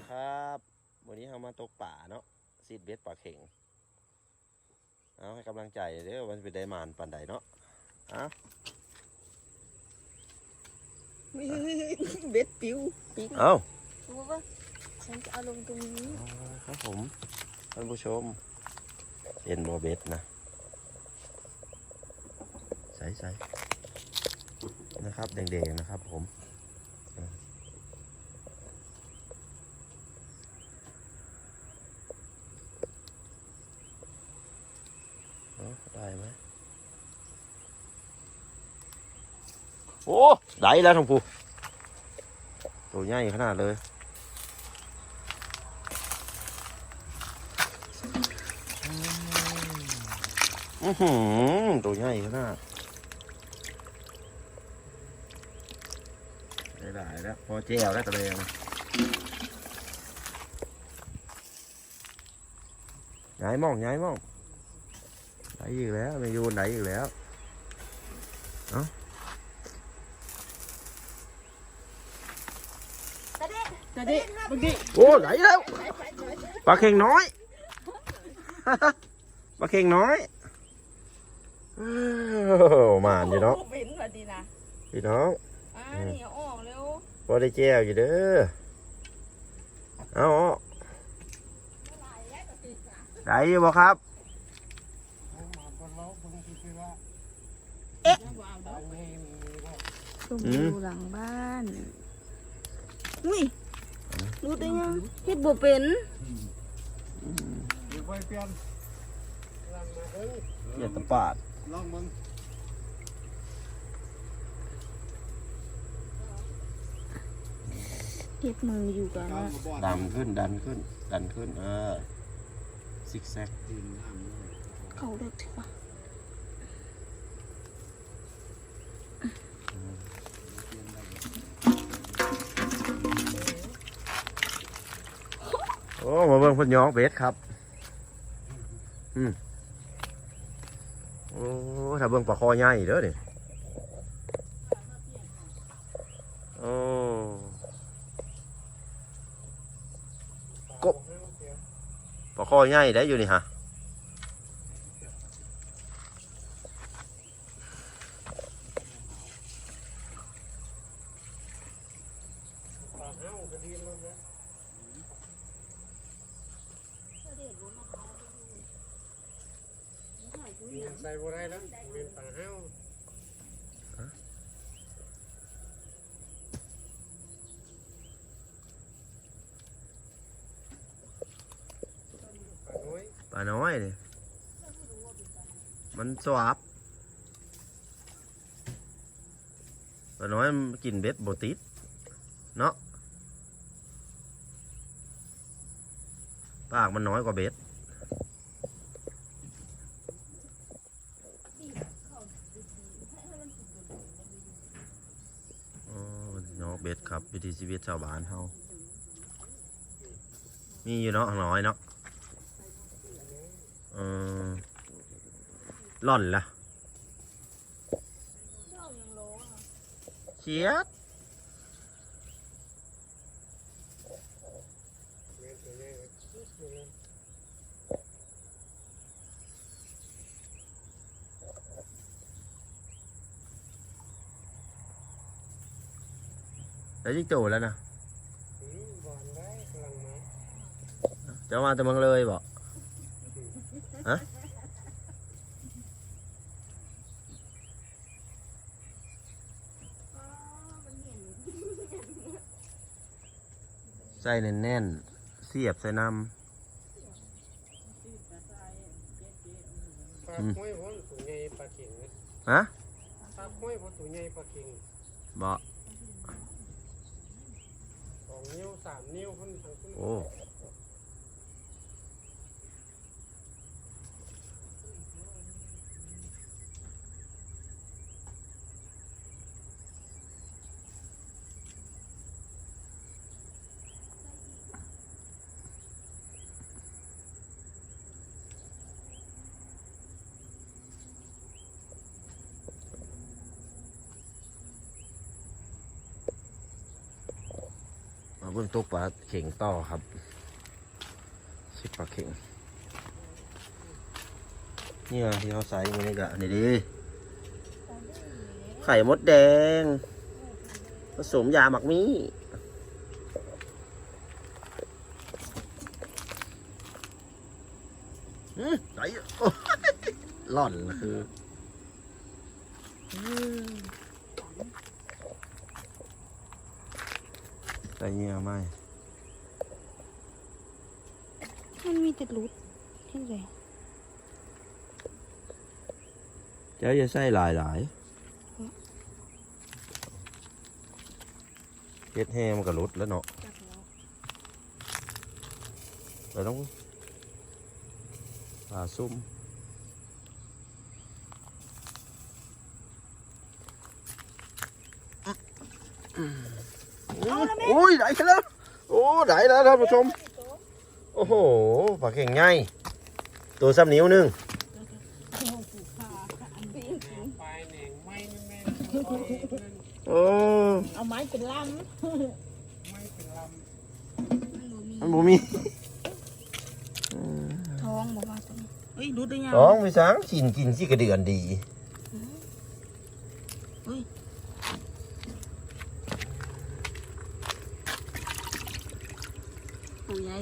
ดีครับ วันนี้เรามาตกป่าเนาะซีดเบ็ดป่าเข่ง เอาให้กำลังใจเด้อวันเป็นได้มานปันใดเนาะเอาเบ็ดปิวปิงเอารู้ว่าฉันจะเอาลงตรงนี้ครับผมท่านผู้ชมเอ็นโบเบ็ดนะ ใส่ใส่นะครับแดงๆนะครับผมเอาได้ไหม โอ้ได้แล้วทั้งผู้ตัวใหญ่ขนาดเลยอือหือตัวใหญ่ขนาดได้แล้ว พอแจวแล้วตะเลงย้ายมองย้ายมองไหนอีกแล้วไม่ยูนไหนอีกแล้ว จะดิบังดิโอ้ไหลแล้วปลาเข่งน้อยปลาเข่งน้อยอ้าวมานอยู่เนาะเป็นพอดีนะพี่น้องอ่านี่เอาออกเร็วพอได้แจวอยู่เด้อเอาเอาได้อยู่บ่ครับชมวิวหลังบ้านอุ้ย รู้ได้ยังเฮ็ดบ่เป็นเดี๋ยวไปเปลี่ยนลองมาเอ้ยเกียตะปาดลองมึงเฮ็ดมืออยู่กันกานะรมาบอดดันขึ้นดันขึ้น ดันขึ้น เออซิกแซกดินน้ำเลยเขาเด็กใช่ปะ อ้มาเบิ่งเพ่นย้องเบสครับ อืมโอ้ถ้าเบิ่งปลาคอใหญ่เด้อนี่โอ้กบปลาคอใหญ่ได้อยู่นี่ฮะ ปลาเห้ากระดิ่งลงแล้วใส่บัวได้แล้วเป็นปลาเห้าปลาน้อยปลาน้อยมันสวับปลาน้อยมันกินเบ็ดบติดเนาะปากมันน้อยกว่าเบ็ดอ๋อน้องเบ็ดครับวิถีชีวิตชาวบ้านเฮามีอยู่เนาะน้อยเนาะ เออ หล่อนละเชียดเม็ดตัวใหญ่เลย แล้วจิงโจแล้วนะ อืมบอลได้กำลังมา จะมาแต่เมืองเลยบอกฮะใส่แน่นๆ เสียบใส่น้ปลาห้วยพ้นตัวใหญ่ปลาเข่งนะำฮะปลาห้วยพ้นตัวใหญ่ปลาเข่งบอกสองนิ้วสามนิ้วพ้นทางขึ้นโอ้มาเบิ่งตกปลาเข่งต่อครับสิปลาเข่งนี่ยที่เขาใส่มานี่กะนี่ดิไข่มดแดง ผสมยาหมักมีอืมไหนโอ้ยหล่อนคืออืมใส่ เหงื่อไหมมันมีแต่รุดเห็นไหมเจ้าจะใส่หลายหลายเฮ็ดแห้มันก็ลดแล้วเนาะจับแล้วเราต้องปลาซุ่มโอ้ยได้แล้วโอ้ได้แล้วท่านผู้ชม โอ้โหปลาเข่งใหญ่ตัวซ้ำนิ้วหนึงปลายแหน่งไม้นี่แม่นคอยเพิ่นโอ้เอาไม้เป็นลไม้เป็นลำมันบ่มีท้องบอกว่าตรงนี้เฮ้ยรุดได้ยังสองมีสังกินกินสิกระเดือนดี ปูใหญ่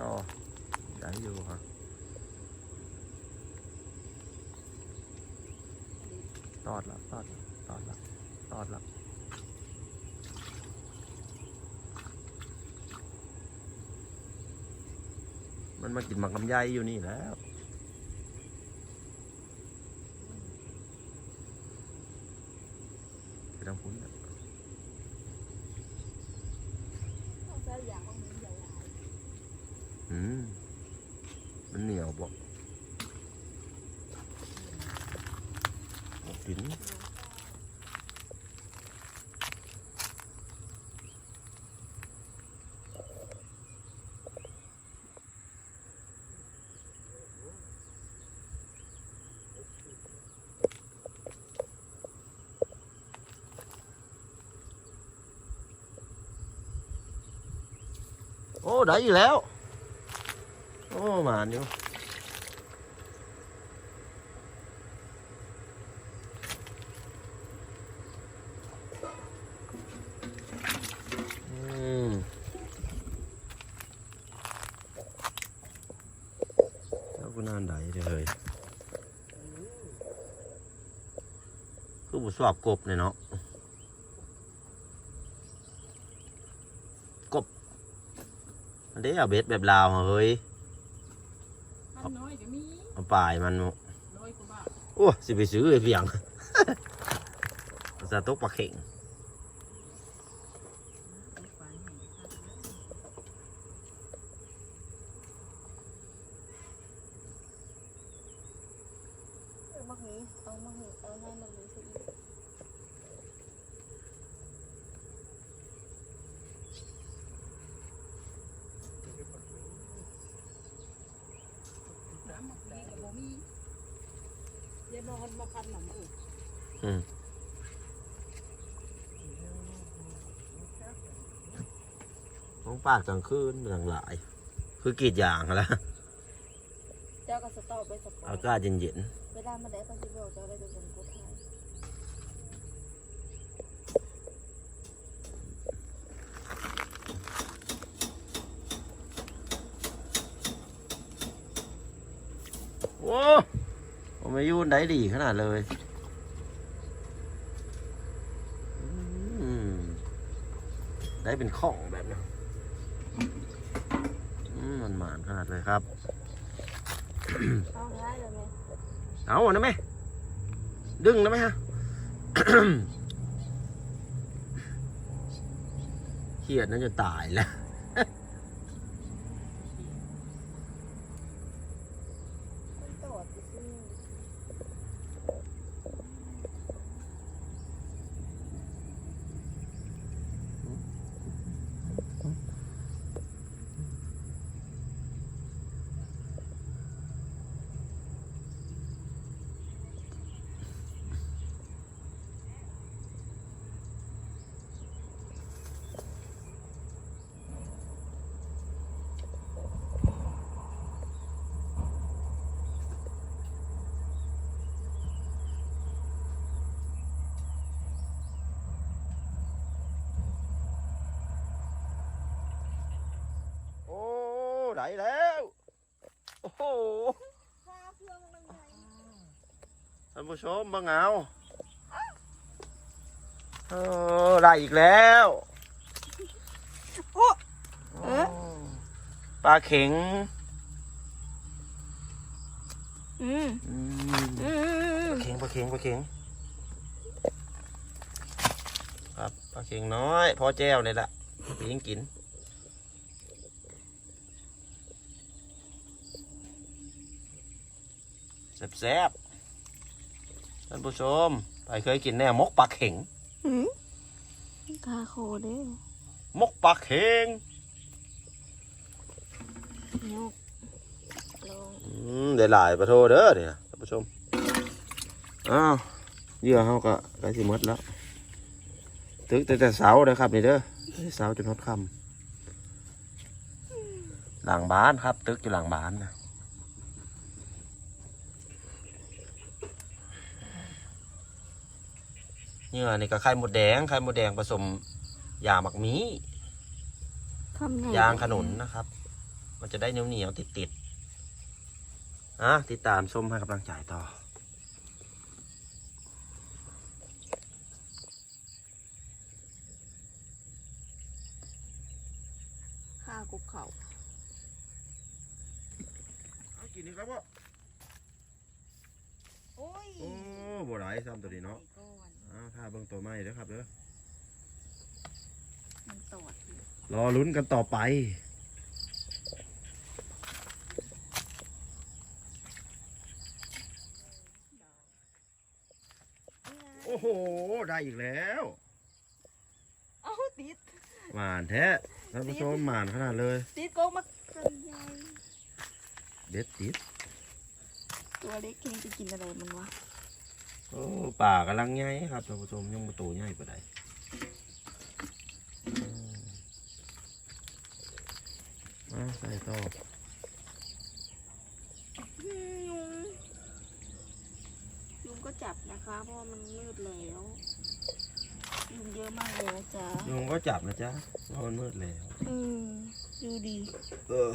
อ่าตัวนี้ต่อได้อยู่ครับ ตอดละตอดละตอดละตอดละมันมากินหมักลำไยอยู่นี่แล้วไปทางพุ้นน่ะ อืมมันเหนียวบ่บ่กินโอ้ ได้อีกแล้ว โอ้หมาอยู่อืมแล้วกูนานไดเลยคือบุสวบกบเนี่ยเนาะกบอันนี้เอาเบ็ดแบบลาวมาเฮ้ย อันน้อยก็มีเอาปลายมันร้อยกว่าบาทโอ้สิไปซื้อไอ้เพียง จะตกปลาเข่งเอามาหีเอามาหีเอาให้มันรู้สึก ยายบ อลมาคันหนำอื่นของปากกลางคืนหลังหลาย คือกรีดยางแล้วเจ้าก็สตอไปสปออากาศเย็นเวลามาได้ก็สิบอกเจ้าได้ดูเป็นผู้ไทยๆโอ้ ผมไม่ยุ่นได้ดีขนาดเลยอืมได้เป็นข้องแบบนี้อืมมันหมานขนาดเลยครับ เอาได้เลยไหมเอานะแม่ดึงนะแม่ฮะเครียดน่าจะตายแล้ว ได้แล้ว โอ้โหปลาเพื่องลังไงท่านผู้ชมบังเอาเออได้อีกแล้วโอ้เออปลาเข็งอืมอืมอืมปลาเข็งปลาเข็งปลาเข็งครับปลาเข็งน้อย พอแจ้วเลยล่ะไปยิงกิน แซ่บๆท่านผู้ชมไปเคยกินแน่มกปลาเข็งอืมคาโคเด้มกปลาเข็งยกลงอืมได้หลายปลาโทเด้อเนี่ยท่านผู้ชมอ้าวเหยื่อเขาก็ใกล้สิหมดแล้วตึกแต่แต่เสานะครับนี่เด้อเสาจนฮอดคำหลังบ้านครับ ตึกอยู่หลังบ้านนะ เหยื่อนี่ก็ไข่มดแดงไข่มดแดงผสมยาหมักหมีคำใหญ่ยางขนุนนะครับ มันจะได้เหนียวเหนียวติดติดๆอะติดตามชมให้กำลังใจต่อ ข้ากุบเขาเอากินนี่ครับว่าโอ้ย โอ้บ่ไหลซ้ำตัวนี้เนาะไปก่อนอ่าถ้าเบิ่งตัวใหม่เด้อครับเด้อมันตอดอยู่รอลุ้นกันต่อไป โอ้โห ได้อีกแล้วเอ้าติด หมานแท้ท่านผู้ชมหมานขนาดเลย ติดโกงมากันใหญ่เด็ดติด ตัวเล็กเองจะกินอะไรมันวะ โอ้ป่ากำลังใหญ่ครับท่านผู้ชมยังมาโตใหญ่ปานใดอืมอ่าใส่ต่ออืมยุงยุงก็จับนะคะเพราะว่ามันมืดแล้วยุงเยอะมากเลยนะจ๊ะยุงก็จับนะจ๊ะเพราะมันมืดแล้ว อืมดูดี เออ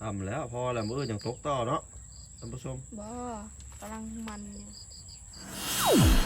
ทำแล้วพอแล้วมืออย่างตกต่อเนาะท่านผู้ชมบ้า กำลังมันเนี่ย